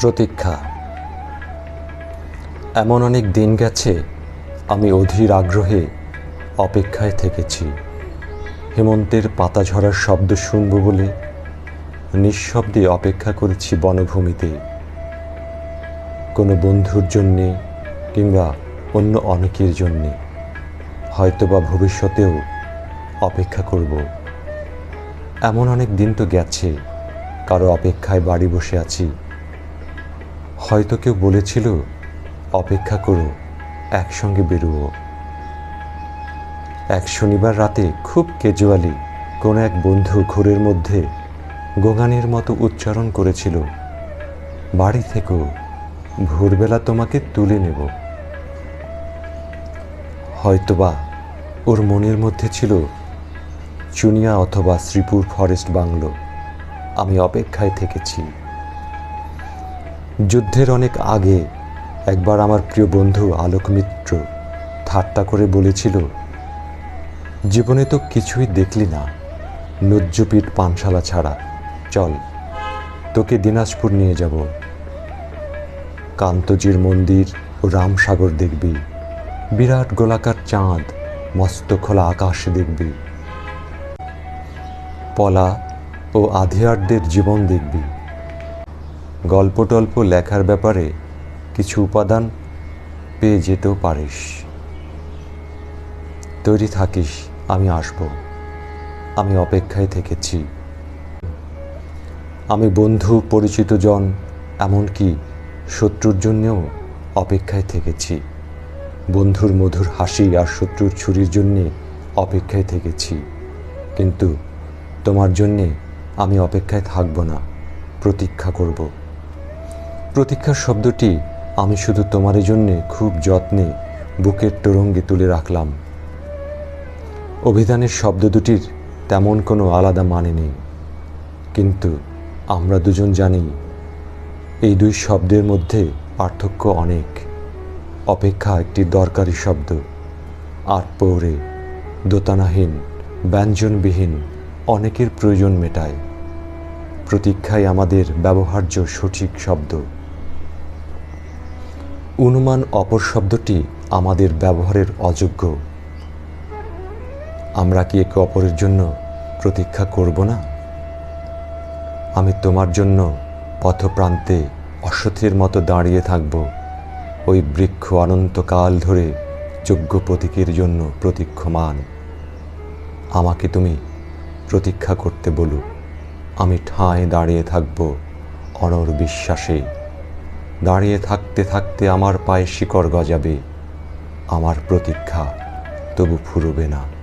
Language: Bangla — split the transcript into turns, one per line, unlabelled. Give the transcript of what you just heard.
প্রতীক্ষা। এমন অনেক দিন গেছে আমি অধীর আগ্রহে অপেক্ষায় থেকেছি। হেমন্তের পাতা ঝরার শব্দ শুনব বলে নিঃশব্দে অপেক্ষা করেছি বনভূমিতে। কোনো বন্ধুর জন্যে কিংবা অন্য অনেকের জন্যে হয়তোবা ভবিষ্যতেও অপেক্ষা করব। এমন অনেক দিন তো গেছে, কারও অপেক্ষায় বাড়ি বসে আছি। হয়তো কেউ বলেছিল, অপেক্ষা করো, একসঙ্গে বেরুও এক শনিবার রাতে খুব কেজুয়ালি কোনো এক বন্ধু ঘোরের মধ্যে গোগানের মতো উচ্চারণ করেছিল, বাড়ি থেকেও ভোরবেলা তোমাকে তুলে নেব। হয়তোবা ওর মনের মধ্যে ছিল, চুনিয়া অথবা শ্রীপুর ফরেস্ট বাংলো, আমি অপেক্ষায় থেকেছি। যুদ্ধের অনেক আগে একবার আমার প্রিয় বন্ধু আলোক মিত্র ঠাট্টা করে বলেছিল, জীবনে তো কিছুই দেখলি না নজ্জুপিট পানশালা ছাড়া। চল, তোকে দিনাজপুর নিয়ে যাব। কান্তজির মন্দির ও রামসাগর দেখবি। বিরাট গোলাকার চাঁদ, মস্ত খোলা আকাশ দেখবি। পলা ও আধিয়ারদের জীবন দেখবি। গল্প টল্প লেখার ব্যাপারে কিছু উপাদান পেয়ে যেতেও পারিস। তৈরি থাকিস, আমি আসব। আমি অপেক্ষায় থেকেছি। আমি বন্ধু, পরিচিত জন, এমনকি শত্রুর জন্যেও অপেক্ষায় থেকেছি। বন্ধুর মধুর হাসি আর শত্রুর ছুরির জন্যে অপেক্ষায় থেকেছি। কিন্তু তোমার জন্যে আমি অপেক্ষায় থাকব না, প্রতীক্ষা করব। প্রতীক্ষার শব্দটি আমি শুধু তোমার জন্যে খুব যত্নে বুকের তোরঙ্গে তুলে রাখলাম। অভিধানের শব্দ দুটির তেমন কোনো আলাদা মানে নেই। কিন্তু আমরা দুজন জানি, এই দুই শব্দের মধ্যে পার্থক্য অনেক। অপেক্ষা একটি দরকারি শব্দ আট পৌরে দোতানাহীন, ব্যঞ্জনবিহীন অনেকের প্রয়োজন মেটায়। প্রতীক্ষাই আমাদের ব্যবহার্য সঠিক শব্দ। অনুমান অপর শব্দটি আমাদের ব্যবহারের অযোগ্য। আমরা কি একে অপরের জন্য প্রতীক্ষা করব না? আমি তোমার জন্য পথপ্রান্তে অশ্বথের মতো দাঁড়িয়ে থাকব। ওই বৃক্ষ অনন্তকাল ধরে যোগ্য প্রতীকের জন্য প্রতীক্ষমান। আমাকে তুমি প্রতীক্ষা করতে বলো। আমি ঠাঁই দাঁড়িয়ে থাকব অনর বিশ্বাসে। দাঁড়িয়ে থাকতে থাকতে আমার পায়ে শিকড় গজাবে। আমার প্রতীক্ষা তবু ফুরবে না।